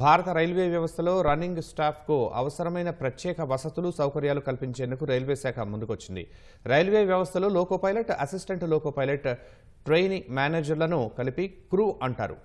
భారత రైల్వే వ్యవస్థలో రన్నింగ్ స్టాఫ్కు అవసరమైన ప్రత్యేక వసతులు సౌకర్యాలు కల్పించేందుకు రైల్వే శాఖ ముందుకొచ్చింది. రైల్వే వ్యవస్థలో loco pilot assistant loco pilot training మేనేజర్లను కలిపి క్రూ అంటారు.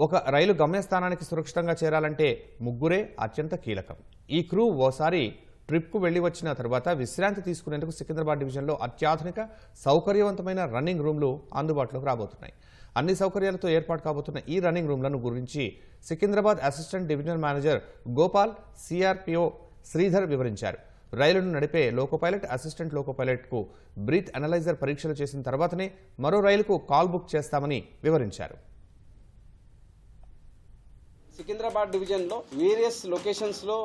ఒక రైలు గమ్యస్థానానికి సురక్షితంగా చేరాలంటే ముగ్గురే అత్యంత కీలకం. ఈ క్రూ ఓసారి ట్రిప్కు వెళ్ళి వచ్చిన తర్వాత విశ్రాంతి తీసుకునేందుకు సికింద్రాబాద్ డివిజన్లో అత్యాధునిక సౌకర్యవంతమైన రన్నింగ్ రూమ్లు అందుబాటులోకి రాబోతున్నాయి. అన్ని సౌకర్యాలతో ఏర్పాటు కాబోతున్న ఈ రన్నింగ్ రూమ్లను గురించి Secunderabad assistant divisional manager Gopal CRPO Sridhar వివరించారు. రైలును నడిపే లోకో పైలట్ అసిస్టెంట్ లోకో పైలట్కు బ్రీత్ అనలైజర్ పరీక్షలు చేసిన తర్వాతనే మరో రైలుకు కాల్ బుక్ చేస్తామని వివరించారు. సికింద్రాబాద్ డివిజన్లో వేరియస్ లొకేషన్స్లో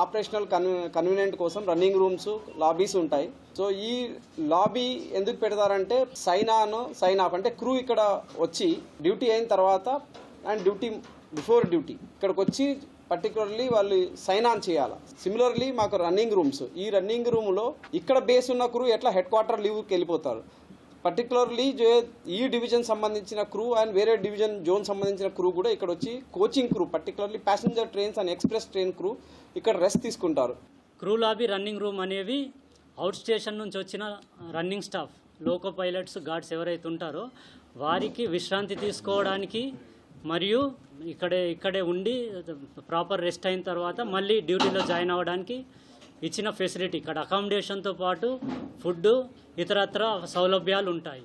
ఆపరేషనల్ కన్వీనియంట్ కోసం రన్నింగ్ రూమ్స్ లాబీస్ ఉంటాయి. సో ఈ లాబీ ఎందుకు పెడతారంటే సైన్ ఆన్ సైన్ ఆఫ్ అంటే క్రూ ఇక్కడ వచ్చి డ్యూటీ అయిన తర్వాత అండ్ డ్యూటీ బిఫోర్ డ్యూటీ ఇక్కడికి వచ్చి పర్టికులర్లీ వాళ్ళు సైన్ ఆన్ చేయాలి. సిమిలర్లీ మాకు రన్నింగ్ రూమ్స్. ఈ రన్నింగ్ రూమ్లో ఇక్కడ బేస్ ఉన్న క్రూ ఎట్లా హెడ్ క్వార్టర్ లీవ్కి వెళ్ళిపోతారు? పర్టికులర్లీ ఈ డివిజన్ సంబంధించిన క్రూ అండ్ వేరే డివిజన్ జోన్ సంబంధించిన క్రూ కూడా ఇక్కడ వచ్చి coaching crew particularly passenger trains and express train crew ఇక్కడ రెస్ట్ తీసుకుంటారు. క్రూ లాబీ రన్నింగ్ రూమ్ అనేవి అవుట్ స్టేషన్ నుంచి వచ్చిన running staff loco pilots guards ఎవరైతే ఉంటారో వారికి విశ్రాంతి తీసుకోవడానికి మరియు ఇక్కడే ఇక్కడే ఉండి ప్రాపర్ రెస్ట్ అయిన తర్వాత మళ్ళీ డ్యూటీలో జాయిన్ అవ్వడానికి ఇచ్చిన ఫెసిలిటీ ఇక్కడ అకామిడేషన్తో పాటు ఫుడ్ ఇతరత్ర సౌలభ్యాలు ఉంటాయి